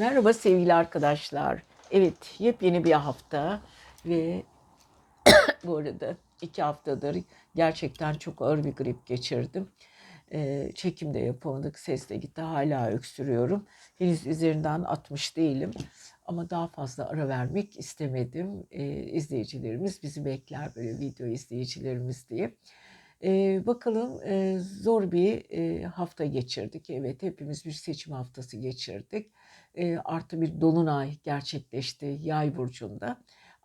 Merhaba sevgili arkadaşlar. Evet, yepyeni bir hafta ve bu arada iki haftadır gerçekten çok ağır bir grip geçirdim. Ee, çekim de yapamadık, ses de gitti, hala öksürüyorum. Henüz üzerinden atmış değilim ama daha fazla ara vermek istemedim. Ee, izleyicilerimiz bizi bekler böyle video izleyicilerimiz diye. Ee, bakalım e, zor bir e, hafta geçirdik. Evet hepimiz bir seçim haftası geçirdik. E, artı bir dolunay gerçekleşti yay burcunda.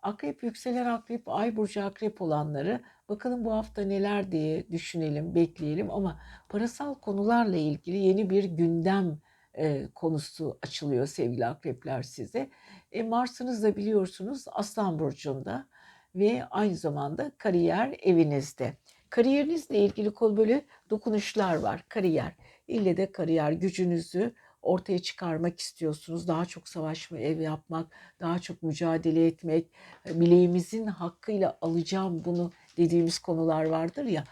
Akrep yükselen akrep, ay burcu akrep olanları bakalım bu hafta neler diye düşünelim, bekleyelim ama parasal konularla ilgili yeni bir gündem e, konusu açılıyor sevgili akrepler size. E, Mars'ınız da biliyorsunuz Aslan burcunda ve aynı zamanda kariyer evinizde. Kariyerinizle ilgili konu böyle dokunuşlar var. Kariyer. İlle de kariyer gücünüzü ortaya çıkarmak istiyorsunuz. Daha çok savaşma ev yapmak, daha çok mücadele etmek, bileğimizin hakkıyla alacağım bunu dediğimiz konular vardır ya.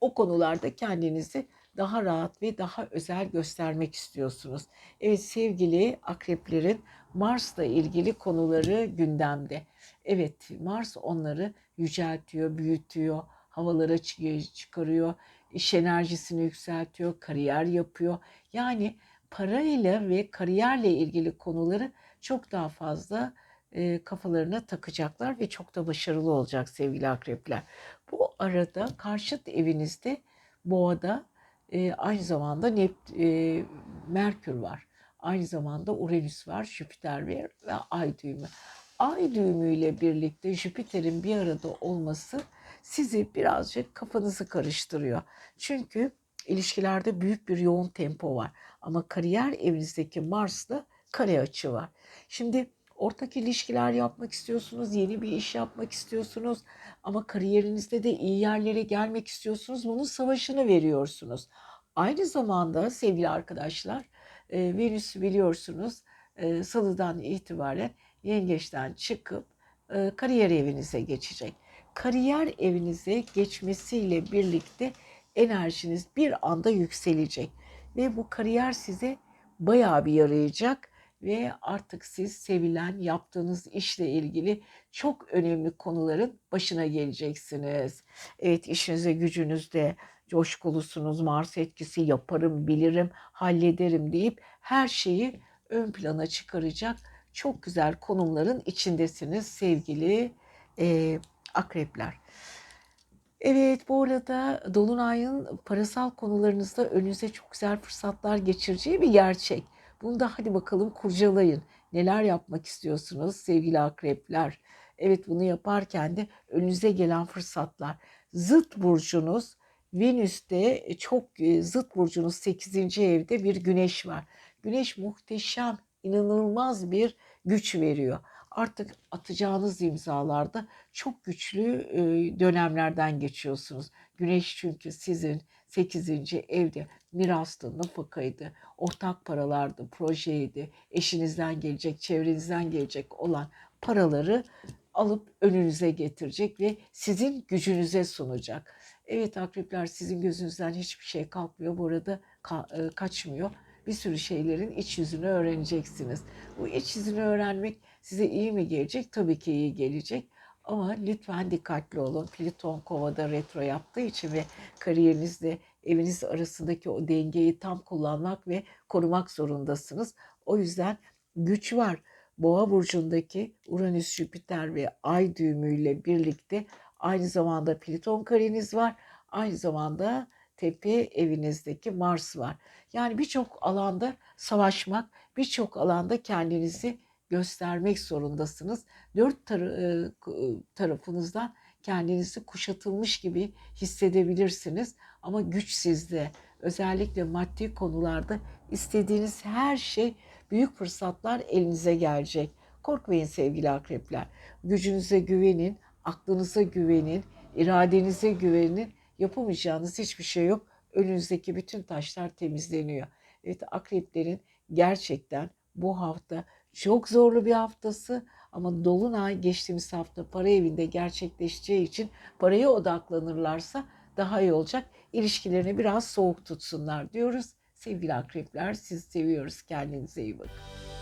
O konularda kendinizi daha rahat ve daha özel göstermek istiyorsunuz. Evet sevgili akreplerin Mars'la ilgili konuları gündemde. Evet Mars onları yüceltiyor, büyütüyor, havalara çıkarıyor, iş enerjisini yükseltiyor, kariyer yapıyor. Yani parayla ve kariyerle ilgili konuları çok daha fazla e, kafalarına takacaklar ve çok da başarılı olacak sevgili akrepler. Bu arada karşıt evinizde boğada e, aynı zamanda Nept e, Merkür var. Aynı zamanda Uranüs var, Jüpiter var ve Ay düğümü. Ay düğümüyle birlikte Jüpiter'in bir arada olması sizi birazcık kafanızı karıştırıyor. Çünkü ilişkilerde büyük bir yoğun tempo var. Ama kariyer evinizdeki Mars'la kare açı var. Şimdi ortak ilişkiler yapmak istiyorsunuz, yeni bir iş yapmak istiyorsunuz ama kariyerinizde de iyi yerlere gelmek istiyorsunuz. Bunun savaşını veriyorsunuz. Aynı zamanda sevgili arkadaşlar, e, Venüs biliyorsunuz e, salıdan itibaren yengeçten çıkıp e, kariyer evinize geçecek. Kariyer evinize geçmesiyle birlikte enerjiniz bir anda yükselecek ve bu kariyer size bayağı bir yarayacak ve artık siz sevilen yaptığınız işle ilgili çok önemli konuların başına geleceksiniz. Evet işinize gücünüzde coşkulusunuz, Mars etkisi yaparım, bilirim, hallederim deyip her şeyi ön plana çıkaracak çok güzel konumların içindesiniz sevgili e, akrepler. Evet bu arada Dolunay'ın parasal konularınızda önünüze çok güzel fırsatlar geçireceği bir gerçek. Bunu da hadi bakalım kurcalayın. Neler yapmak istiyorsunuz sevgili akrepler? Evet bunu yaparken de önünüze gelen fırsatlar. Zıt burcunuz Venüs'te çok e, zıt burcunuz 8. evde bir güneş var. Güneş muhteşem, inanılmaz bir güç veriyor artık atacağınız imzalarda çok güçlü dönemlerden geçiyorsunuz. Güneş çünkü sizin 8. evde mirastı, nafakaydı, ortak paralardı, projeydi, eşinizden gelecek, çevrenizden gelecek olan paraları alıp önünüze getirecek ve sizin gücünüze sunacak. Evet akrepler sizin gözünüzden hiçbir şey kalkmıyor. Bu arada ka- kaçmıyor. Bir sürü şeylerin iç yüzünü öğreneceksiniz. Bu iç yüzünü öğrenmek Size iyi mi gelecek? Tabii ki iyi gelecek. Ama lütfen dikkatli olun. Plüton kovada retro yaptığı için ve kariyerinizle eviniz arasındaki o dengeyi tam kullanmak ve korumak zorundasınız. O yüzden güç var. Boğa burcundaki Uranüs, Jüpiter ve Ay düğümüyle birlikte aynı zamanda Plüton kareniz var. Aynı zamanda tepe evinizdeki Mars var. Yani birçok alanda savaşmak, birçok alanda kendinizi göstermek zorundasınız. Dört tar e, tarafınızdan kendinizi kuşatılmış gibi hissedebilirsiniz. Ama güç sizde. Özellikle maddi konularda istediğiniz her şey büyük fırsatlar elinize gelecek. Korkmayın sevgili akrepler. Gücünüze güvenin, aklınıza güvenin, iradenize güvenin. Yapamayacağınız hiçbir şey yok. Önünüzdeki bütün taşlar temizleniyor. Evet akreplerin gerçekten bu hafta çok zorlu bir haftası ama Dolunay geçtiğimiz hafta para evinde gerçekleşeceği için paraya odaklanırlarsa daha iyi olacak. İlişkilerini biraz soğuk tutsunlar diyoruz. Sevgili akrepler sizi seviyoruz. Kendinize iyi bakın.